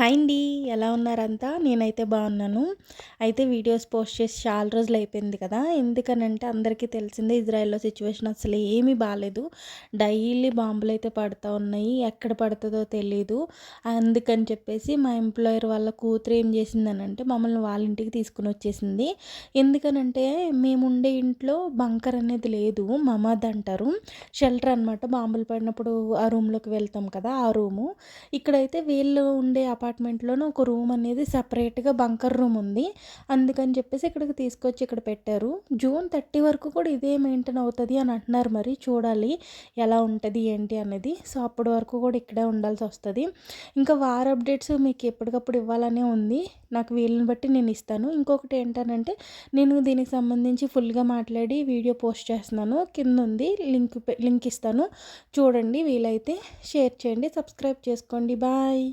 Hi అండి. ఎలా ఉన్నారంతా? నేనైతే బాగున్నాను. అయితే వీడియోస్ పోస్ట్ చేసి చాలా రోజులు అయిపోయింది కదా. ఎందుకనంటే అందరికీ తెలిసిందే ఇజ్రాయెల్లో సిచ్యువేషన్ అసలు ఏమీ బాగాలేదు డైలీ బాంబులు అయితే పడుతూ ఉన్నాయి. ఎక్కడ పడుతుందో తెలీదు. అందుకని చెప్పేసి మా ఎంప్లాయర్ వాళ్ళ కూతురు ఏం చేసిందనంటే మమ్మల్ని వాళ్ళ ఇంటికి తీసుకుని వచ్చేసింది. ఎందుకనంటే మేము ఉండే ఇంట్లో బంకర్ అనేది లేదు. మమాద్ అంటారు. షెల్టర్ అనమాట బాంబులు పడినప్పుడు ఆ రూమ్లోకి వెళ్తాం కదా ఆ రూము. ఇక్కడైతే వీళ్ళు ఉండే అపార్ట్మెంట్లోనే ఒక రూమ్ అనేది సపరేట్గా బంకర్ రూమ్ ఉంది. అందుకని చెప్పేసి ఇక్కడికి తీసుకొచ్చి ఇక్కడ పెట్టారు. జూన్ థర్టీ వరకు కూడా ఇదే మెయింటైన్ అవుతుంది అని అంటున్నారు. మరి చూడాలి ఎలా ఉంటుంది ఏంటి అనేది. సో అప్పటి వరకు కూడా ఇక్కడే ఉండాల్సి వస్తుంది. ఇంకా వార్ అప్డేట్స్ మీకు ఎప్పటికప్పుడు ఇవ్వాలనే ఉంది. నాకు వీళ్ళని బట్టి నేను ఇస్తాను. ఇంకొకటి ఏంటనంటే నేను దీనికి సంబంధించి ఫుల్గా మాట్లాడి వీడియో పోస్ట్ చేస్తున్నాను. కింద ఉంది లింక్ లింక్ ఇస్తాను. చూడండి వీలైతే షేర్ చేయండి సబ్స్క్రైబ్ చేసుకోండి. బాయ్.